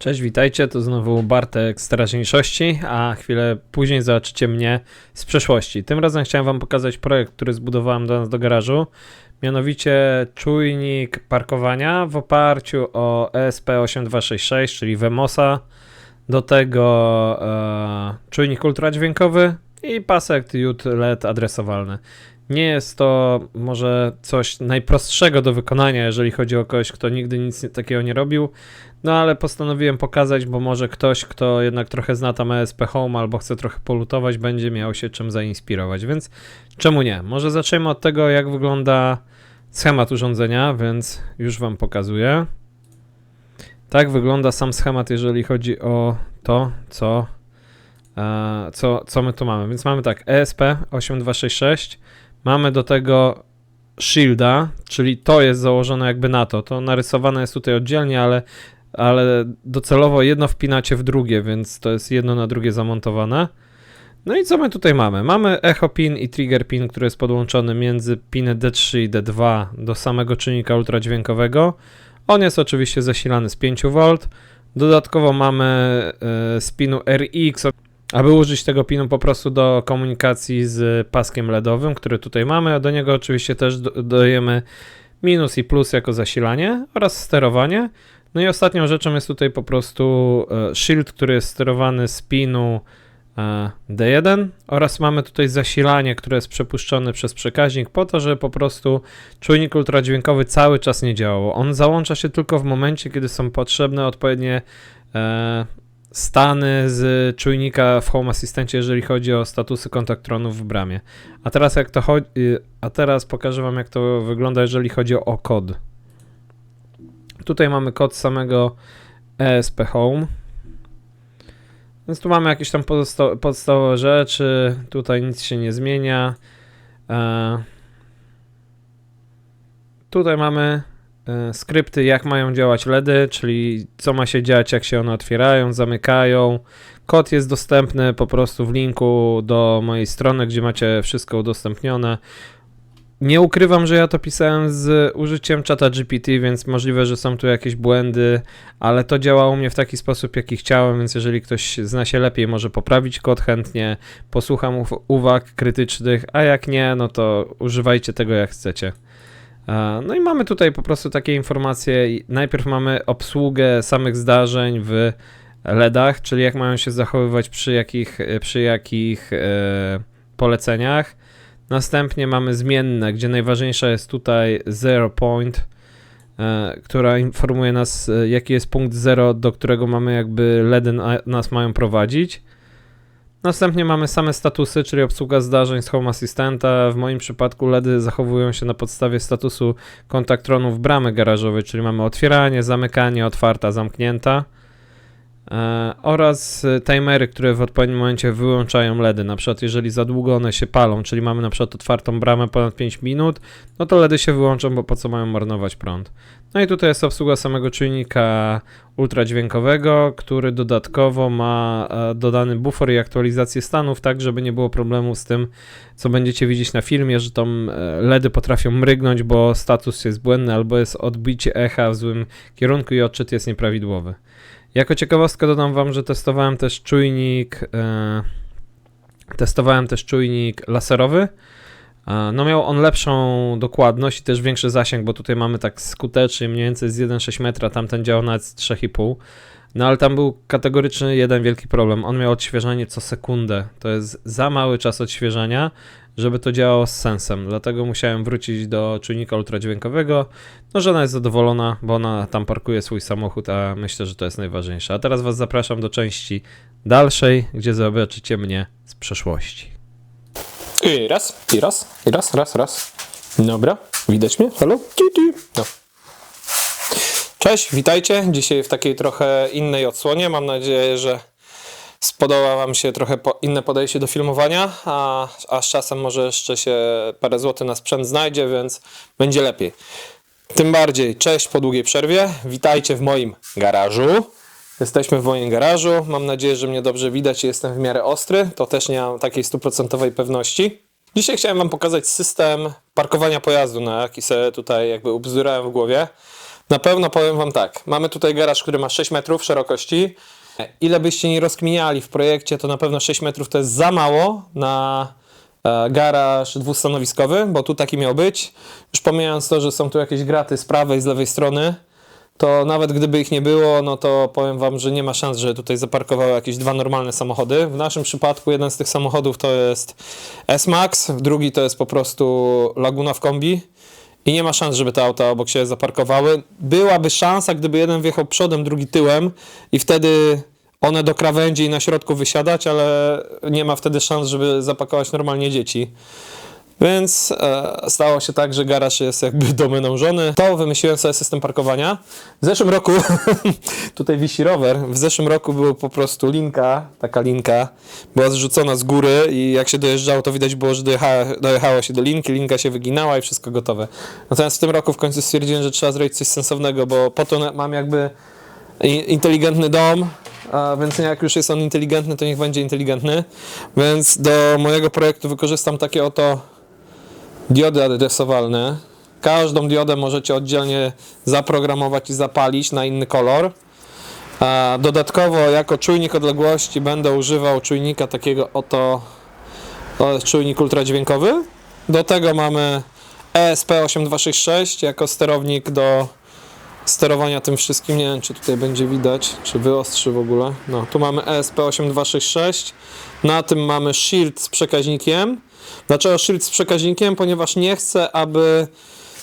Cześć, witajcie, to znowu Bartek z teraźniejszości, a chwilę później zobaczycie mnie z przeszłości. Tym razem chciałem wam pokazać projekt, który zbudowałem do nas do garażu, mianowicie czujnik parkowania w oparciu o E ESP8266, czyli Vemosa, do tego e, czujnik ultradźwiękowy i pasek diod LED adresowalny. Nie jest to może coś najprostszego do wykonania, jeżeli chodzi o kogoś, kto nigdy nic takiego nie robił, no ale postanowiłem pokazać, bo może ktoś, kto jednak trochę zna tam ESP Home albo chce trochę polutować, będzie miał się czym zainspirować, więc czemu nie? Może zaczniemy od tego, jak wygląda schemat urządzenia, więc już Wam pokazuję. Tak wygląda sam schemat, jeżeli chodzi o to, co, co, co my tu mamy. Więc mamy tak, E ESP8266, mamy do tego shielda, czyli to jest założone jakby na to. To narysowane jest tutaj oddzielnie, ale, ale docelowo jedno wpinacie w drugie, więc to jest jedno na drugie zamontowane. No i co my tutaj mamy? Mamy echo pin i trigger pin, który jest podłączony między piny D3 i D2 do samego czynnika ultradźwiękowego. On jest oczywiście zasilany z 5V. Dodatkowo mamy e, z pinu RX, aby użyć tego pinu po prostu do komunikacji z paskiem LEDowym, który tutaj mamy, a do niego oczywiście też do- dodajemy minus i plus jako zasilanie oraz sterowanie. No i ostatnią rzeczą jest tutaj po prostu e, shield, który jest sterowany z pinu e, D1 oraz mamy tutaj zasilanie, które jest przepuszczone przez przekaźnik po to, żeby po prostu czujnik ultradźwiękowy cały czas nie działał. On załącza się tylko w momencie, kiedy są potrzebne odpowiednie e, stany z czujnika w Home Assistancie, jeżeli chodzi o statusy kontaktronów w bramie. A teraz jak to chodzi, a teraz pokażę wam jak to wygląda, jeżeli chodzi o kod. Tutaj mamy kod samego ESP Home. Więc tu mamy jakieś tam pozosta- podstawowe rzeczy, tutaj nic się nie zmienia. E, tutaj mamy skrypty, jak mają działać LEDy, czyli co ma się dziać, jak się one otwierają, zamykają. Kod jest dostępny po prostu w linku do mojej strony, gdzie macie wszystko udostępnione. Nie ukrywam, że ja to pisałem z użyciem czata GPT, więc możliwe, że są tu jakieś błędy, ale to działało mnie w taki sposób, jaki chciałem, więc jeżeli ktoś zna się lepiej, może poprawić kod chętnie, posłucham uw- uwag krytycznych, a jak nie, no to używajcie tego jak chcecie. E, No i mamy tutaj po prostu takie informacje. Najpierw mamy obsługę samych zdarzeń w LEDach, czyli jak mają się zachowywać przy jakich, przy jakich e, poleceniach. Następnie mamy zmienne, gdzie najważniejsza jest tutaj zero point, e, która informuje nas, e, jaki jest punkt zero, do którego mamy jakby LEDy na, nas mają prowadzić. Następnie mamy same statusy, czyli obsługa zdarzeń z Home Assistanta. W moim przypadku LEDy zachowują się na podstawie statusu kontaktronów bramy garażowej, czyli mamy otwieranie, zamykanie, otwarta, zamknięta. E, oraz e, timery, które w odpowiednim momencie wyłączają LEDy. Na przykład, jeżeli za długo one się palą, czyli mamy na przykład otwartą bramę ponad 5 minut, no to LEDy się wyłączą, bo po co mają marnować prąd. No i tutaj jest obsługa samego czujnika ultradźwiękowego, który dodatkowo ma e, dodany bufor i aktualizację stanów, tak żeby nie było problemu z tym, co będziecie widzieć na filmie, że tam e, LEDy potrafią mrygnąć, bo status jest błędny albo jest odbicie echa w złym kierunku i odczyt jest nieprawidłowy. Jako ciekawostkę dodam wam, że testowałem też czujnik e, testowałem też czujnik laserowy. E, No miał on lepszą dokładność i też większy zasięg, bo tutaj mamy tak skutecznie mniej więcej z 1,6 metra, tamten działał nawet z 3,5. No ale tam był kategoryczny jeden wielki problem. On miał odświeżanie co sekundę. To jest za mały czas odświeżania, żeby to działało z sensem. Dlatego musiałem wrócić do czujnika ultradźwiękowego. No żona jest zadowolona, bo ona tam parkuje swój samochód, a myślę, że to jest najważniejsze. A teraz was zapraszam do części dalszej, gdzie zobaczycie mnie z przeszłości. I raz, i raz, i raz, raz, raz. Dobra, widać mnie? Halo? No. Cześć, witajcie. Dzisiaj w takiej trochę innej odsłonie. Mam nadzieję, że spodoba Wam się trochę po, inne podejście do filmowania, a, a z czasem może jeszcze się parę złotych na sprzęt znajdzie, więc będzie lepiej. Tym bardziej, cześć po długiej przerwie. Witajcie w moim garażu. Jesteśmy w moim garażu. Mam nadzieję, że mnie dobrze widać i jestem w miarę ostry. To też nie mam takiej stuprocentowej pewności. Dzisiaj chciałem Wam pokazać system parkowania pojazdu, na jaki sobie tutaj jakby ubzdurałem w głowie. Na pewno powiem Wam tak. Mamy tutaj garaż, który ma 6 metrów szerokości. Ile byście nie rozkminiali w projekcie, to na pewno 6 metrów to jest za mało na e, garaż dwustanowiskowy, bo tu taki miał być. Już pomijając to, że są tu jakieś graty z prawej i z lewej strony, to nawet gdyby ich nie było, no to powiem Wam, że nie ma szans, że tutaj zaparkowały jakieś dwa normalne samochody. W naszym przypadku jeden z tych samochodów to jest S-Max, drugi to jest po prostu Laguna w kombi. I nie ma szans, żeby te auta obok siebie zaparkowały. Byłaby szansa, gdyby jeden wjechał przodem, drugi tyłem i wtedy one do krawędzi i na środku wysiadać, ale nie ma wtedy szans, żeby zapakować normalnie dzieci. Więc e, stało się tak, że garaż jest jakby domeną żony. To wymyśliłem sobie system parkowania. W zeszłym roku, tutaj wisi rower, w zeszłym roku był po prostu linka, taka linka, była zrzucona z góry i jak się dojeżdżało, to widać było, że dojechało, się do linki, linka się wyginała i wszystko gotowe. Natomiast w tym roku w końcu stwierdziłem, że trzeba zrobić coś sensownego, bo po to mam jakby inteligentny dom, a więc jak już jest on inteligentny, to niech będzie inteligentny. Więc do mojego projektu wykorzystam takie oto diody adresowalne. Każdą diodę możecie oddzielnie zaprogramować i zapalić na inny kolor. Dodatkowo jako czujnik odległości będę używał czujnika takiego oto czujnik ultradźwiękowy. Do tego mamy E ESP8266 jako sterownik do sterowania tym wszystkim. Nie wiem, czy tutaj będzie widać, czy wyostrzy w ogóle. No, tu mamy E ESP8266. Na tym mamy shield z przekaźnikiem. Dlaczego shield z przekaźnikiem? Ponieważ nie chcę, aby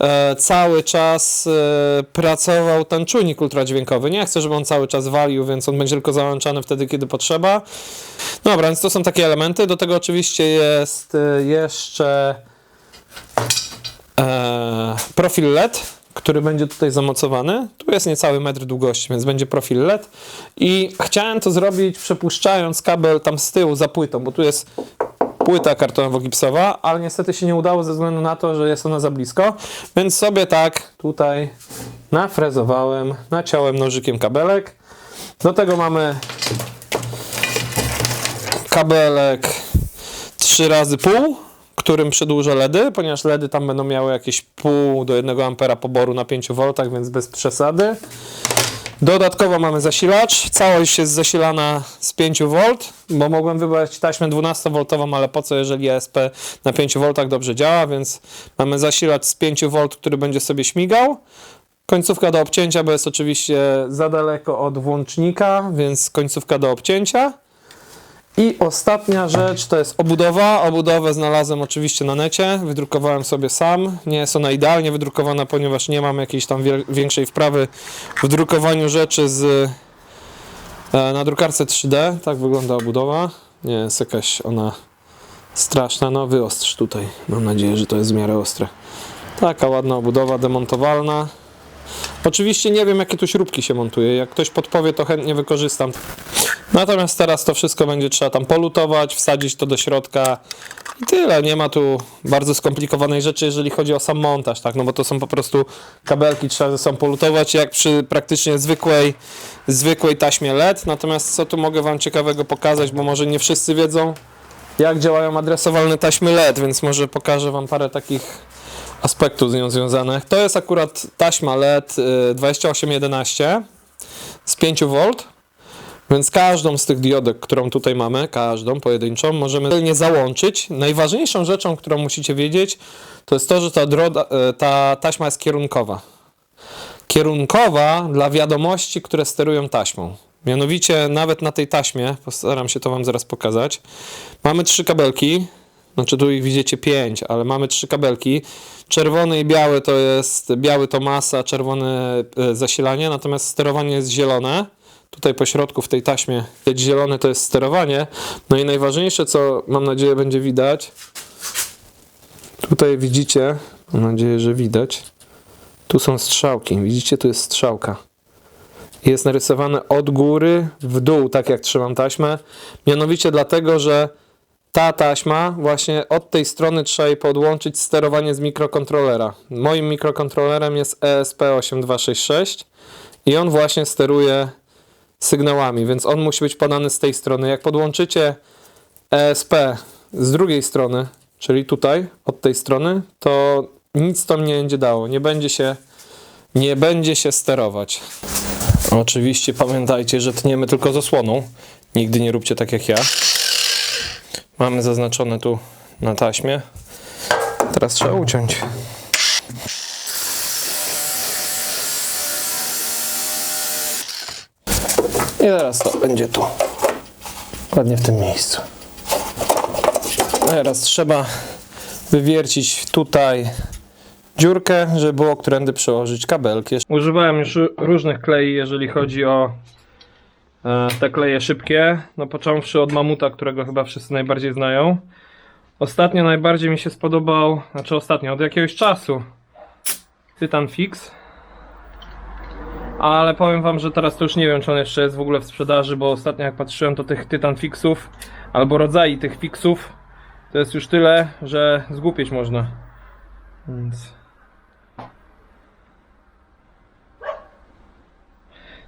e, cały czas e, pracował ten czujnik ultradźwiękowy. Nie chcę, żeby on cały czas walił, więc on będzie tylko załączany wtedy, kiedy potrzeba. Dobra, więc to są takie elementy. Do tego oczywiście jest e, jeszcze e, profil LED, który będzie tutaj zamocowany. Tu jest niecały metr długości, więc będzie profil LED. I chciałem to zrobić przepuszczając kabel tam z tyłu za płytą, bo tu jest płyta kartonowo-gipsowa, ale niestety się nie udało ze względu na to, że jest ona za blisko, więc sobie tak tutaj nafrezowałem, naciąłem nożykiem kabelek. Do tego mamy kabelek 3 razy pół, którym przedłużę LEDy, ponieważ LEDy tam będą miały jakieś pół do 1 ampera poboru na 5 V, więc bez przesady. Dodatkowo mamy zasilacz. Całość jest zasilana z 5 V, bo mogłem wybrać taśmę 12V, ale po co, jeżeli ESP na 5 V dobrze działa, więc mamy zasilacz z 5 V, który będzie sobie śmigał. Końcówka do obcięcia, bo jest oczywiście za daleko od włącznika, więc końcówka do obcięcia. I ostatnia rzecz to jest obudowa. Obudowę znalazłem oczywiście na necie, wydrukowałem sobie sam. Nie jest ona idealnie wydrukowana, ponieważ nie mam jakiejś tam większej wprawy w drukowaniu rzeczy z, e, na drukarce 3D. Tak wygląda obudowa. Nie jest jakaś ona straszna. No wyostrz tutaj. Mam nadzieję, że to jest w miarę ostre. Taka ładna obudowa demontowalna. Oczywiście nie wiem, jakie tu śrubki się montuje. Jak ktoś podpowie, to chętnie wykorzystam. Natomiast teraz to wszystko będzie trzeba tam polutować, wsadzić to do środka i tyle. Nie ma tu bardzo skomplikowanej rzeczy, jeżeli chodzi o sam montaż, tak? No bo to są po prostu kabelki, trzeba ze sobą polutować, jak przy praktycznie zwykłej, zwykłej taśmie LED. Natomiast co tu mogę Wam ciekawego pokazać, bo może nie wszyscy wiedzą, jak działają adresowalne taśmy LED, więc może pokażę Wam parę takich aspektów z nią związanych. To jest akurat taśma LED y, 2811 z 5 V. Więc każdą z tych diodek, którą tutaj mamy, każdą pojedynczą, możemy nie załączyć. Najważniejszą rzeczą, którą musicie wiedzieć, to jest to, że ta, droda, e, ta taśma jest kierunkowa. Kierunkowa dla wiadomości, które sterują taśmą. Mianowicie nawet na tej taśmie, postaram się to Wam zaraz pokazać, mamy trzy kabelki, znaczy tu ich widzicie pięć, ale mamy trzy kabelki. Czerwony i biały to jest, biały to masa, czerwone e, zasilanie, natomiast sterowanie jest zielone. Tutaj po środku w tej taśmie jest zielone to jest sterowanie. No i najważniejsze, co mam nadzieję będzie widać, tutaj widzicie, mam nadzieję, że widać, tu są strzałki, widzicie, tu jest strzałka. Jest narysowane od góry w dół, tak jak trzymam taśmę. Mianowicie dlatego, że ta taśma, właśnie od tej strony trzeba jej podłączyć sterowanie z mikrokontrolera. Moim mikrokontrolerem jest E ESP8266 i on właśnie steruje sygnałami, więc on musi być podany z tej strony. Jak podłączycie ESP z drugiej strony, czyli tutaj, od tej strony, to nic to nie będzie dało. Nie będzie się, nie będzie się sterować. Oczywiście pamiętajcie, że tniemy tylko z osłoną. Nigdy nie róbcie tak jak ja. Mamy zaznaczone tu na taśmie. Teraz trzeba uciąć. Teraz to będzie tu. Dokładnie w tym miejscu. Teraz trzeba wywiercić tutaj dziurkę, żeby było którędy przełożyć kabelki. Używałem już różnych klei, jeżeli chodzi o e, te kleje szybkie. No począwszy od mamuta, którego chyba wszyscy najbardziej znają. Ostatnio najbardziej mi się spodobał, znaczy ostatnio, od jakiegoś czasu Titan Fix. Ale powiem wam, że teraz to już nie wiem, czy on jeszcze jest w ogóle w sprzedaży, bo ostatnio jak patrzyłem, to tych Titan Fixów, albo rodzajów tych Fixów, to jest już tyle, że zgłupieć można. Więc...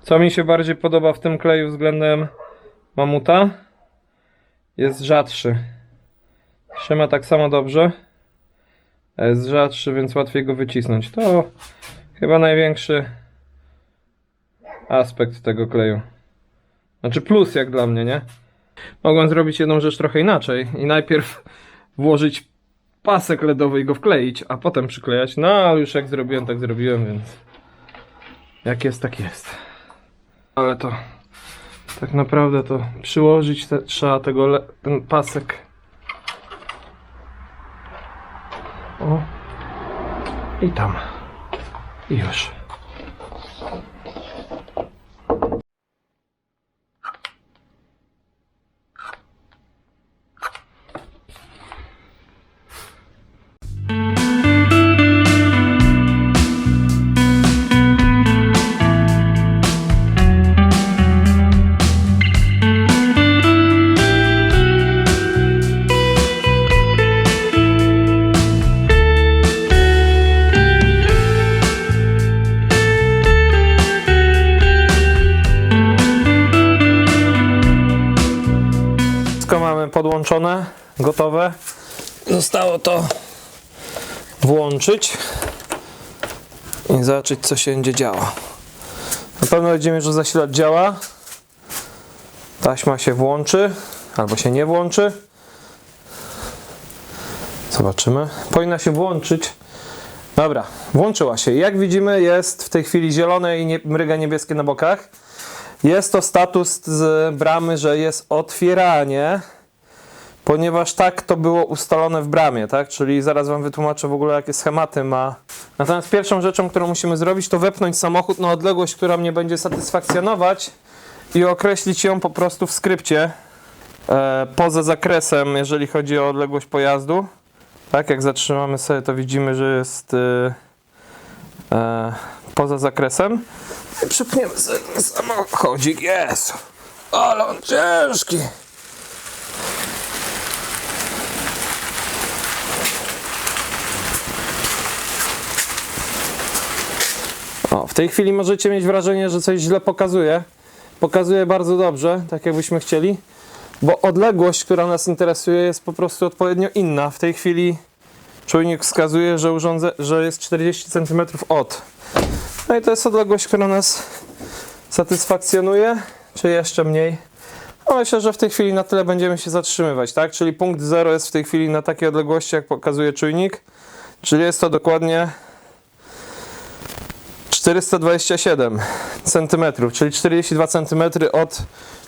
Co mi się bardziej podoba w tym kleju względem mamuta? Jest rzadszy. Trzyma tak samo dobrze. Jest rzadszy, więc łatwiej go wycisnąć. To chyba największy aspekt tego kleju. Znaczy plus jak dla mnie, nie? Mogłem zrobić jedną rzecz trochę inaczej i najpierw włożyć pasek LEDowy i go wkleić, a potem przyklejać. No, ale już jak zrobiłem, tak zrobiłem, więc jak jest, tak jest. Ale to tak naprawdę to przyłożyć te, trzeba tego ten pasek. O. I tam. I już. Mamy podłączone, gotowe. Zostało to włączyć i zobaczyć co się będzie działo. Na pewno widzimy, że zasilacz działa. Taśma się włączy albo się nie włączy. Zobaczymy. Powinna się włączyć. Dobra, włączyła się. Jak widzimy jest w tej chwili zielone i nie, mryga niebieskie na bokach. Jest to status z bramy, że jest otwieranie, ponieważ tak to było ustalone w bramie, tak? Czyli zaraz Wam wytłumaczę w ogóle jakie schematy ma. Natomiast pierwszą rzeczą, którą musimy zrobić, to wepchnąć samochód na odległość, która mnie będzie satysfakcjonować i określić ją po prostu w skrypcie e, poza zakresem, jeżeli chodzi o odległość pojazdu. Tak, jak zatrzymamy sobie, to widzimy, że jest e, e, poza zakresem. I przypniemy sobie ten samochodzik. Jezu, ale on ciężki. W tej chwili możecie mieć wrażenie, że coś źle pokazuje. Pokazuje bardzo dobrze, tak jakbyśmy chcieli, bo odległość, która nas interesuje, jest po prostu odpowiednio inna. W tej chwili czujnik wskazuje, że, urządze, że jest 40 cm od. No i to jest odległość, która nas satysfakcjonuje, czy jeszcze mniej. No myślę, że w tej chwili na tyle będziemy się zatrzymywać, tak? Czyli punkt 0 jest w tej chwili na takiej odległości, jak pokazuje czujnik. Czyli jest to dokładnie 427 cm, czyli 42 cm od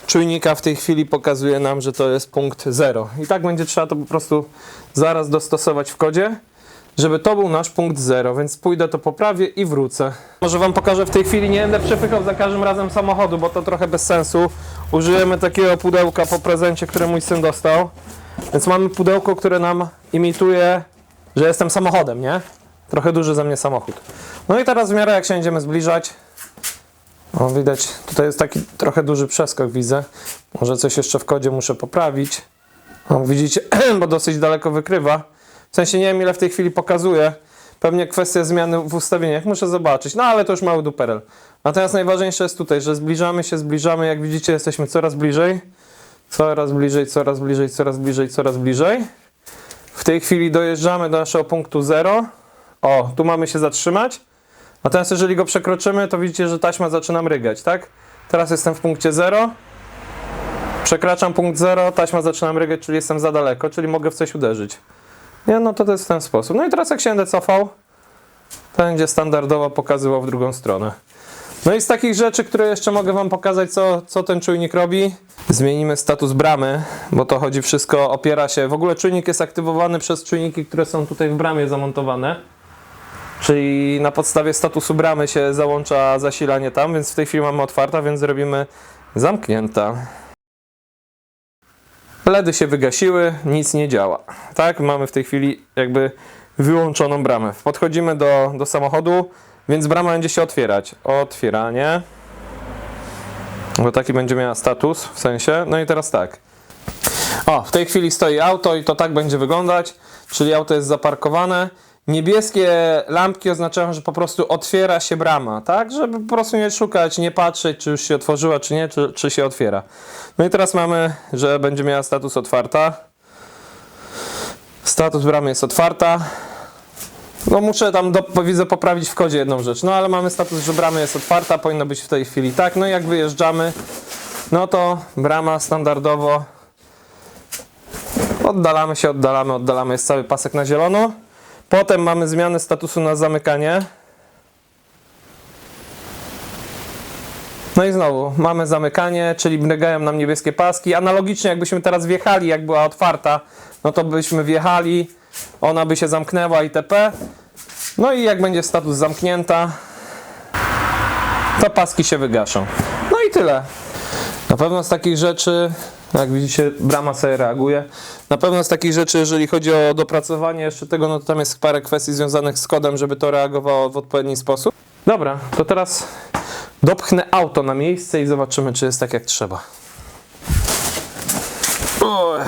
czujnika w tej chwili pokazuje nam, że to jest punkt 0. I tak będzie trzeba to po prostu zaraz dostosować w kodzie, żeby to był nasz punkt 0, więc pójdę to poprawię i wrócę. Może Wam pokażę w tej chwili, nie będę przepychał za każdym razem samochodu, bo to trochę bez sensu. Użyjemy takiego pudełka po prezencie, które mój syn dostał. Więc mamy pudełko, które nam imituje, że jestem samochodem, nie? Trochę duży za mnie samochód. No i teraz w miarę jak się będziemy zbliżać, o widać, tutaj jest taki trochę duży przeskok, widzę. Może coś jeszcze w kodzie muszę poprawić. O, widzicie, bo dosyć daleko wykrywa. W sensie nie wiem ile w tej chwili pokazuje. Pewnie kwestia zmiany w ustawieniach, muszę zobaczyć. No ale to już mały duperel. Natomiast najważniejsze jest tutaj, że zbliżamy się, zbliżamy, jak widzicie jesteśmy coraz bliżej, coraz bliżej, coraz bliżej, coraz bliżej, coraz bliżej. W tej chwili dojeżdżamy do naszego punktu 0. O, tu mamy się zatrzymać. Natomiast jeżeli go przekroczymy, to widzicie, że taśma zaczyna mrygać, tak? Teraz jestem w punkcie 0. Przekraczam punkt 0, taśma zaczyna mrygać, czyli jestem za daleko, czyli mogę w coś uderzyć. Nie, no to to jest w ten sposób. No i teraz jak się będę cofał, to będzie standardowo pokazywał w drugą stronę. No i z takich rzeczy, które jeszcze mogę Wam pokazać, co, co ten czujnik robi. Zmienimy status bramy, bo to chodzi wszystko, opiera się. W ogóle czujnik jest aktywowany przez czujniki, które są tutaj w bramie zamontowane. Czyli na podstawie statusu bramy się załącza zasilanie tam, więc w tej chwili mamy otwarta, więc zrobimy zamknięta. LEDy się wygasiły, nic nie działa. Tak, mamy w tej chwili jakby wyłączoną bramę. Podchodzimy do, do samochodu, więc brama będzie się otwierać. Otwieranie. Bo taki będzie miała status, w sensie. No i teraz tak. O, w tej chwili stoi auto i to tak będzie wyglądać, czyli auto jest zaparkowane. Niebieskie lampki oznaczają, że po prostu otwiera się brama, tak? Żeby po prostu nie szukać, nie patrzeć, czy już się otworzyła, czy nie, czy, czy się otwiera. No i teraz mamy, że będzie miała status otwarta. Status bramy jest otwarta. No muszę tam, do, widzę, poprawić w kodzie jedną rzecz. No ale mamy status, że brama jest otwarta, powinno być w tej chwili tak. No i jak wyjeżdżamy, no to brama standardowo oddalamy się, oddalamy, oddalamy, jest cały pasek na zielono. Potem mamy zmianę statusu na zamykanie. No i znowu mamy zamykanie, czyli mrygają nam niebieskie paski. Analogicznie jakbyśmy teraz wjechali, jak była otwarta, no to byśmy wjechali, ona by się zamknęła itp. No i jak będzie status zamknięta, to paski się wygaszą. No i tyle. Na pewno z takich rzeczy, jak widzicie, brama sobie reaguje. Na pewno z takich rzeczy, jeżeli chodzi o dopracowanie jeszcze tego, no to tam jest parę kwestii związanych z kodem, żeby to reagowało w odpowiedni sposób. Dobra, to teraz dopchnę auto na miejsce i zobaczymy, czy jest tak jak trzeba. Oj.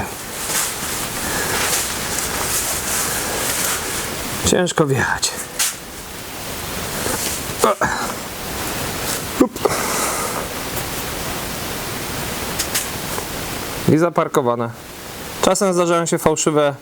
Ciężko wjechać. I zaparkowane. Czasem zdarzają się fałszywe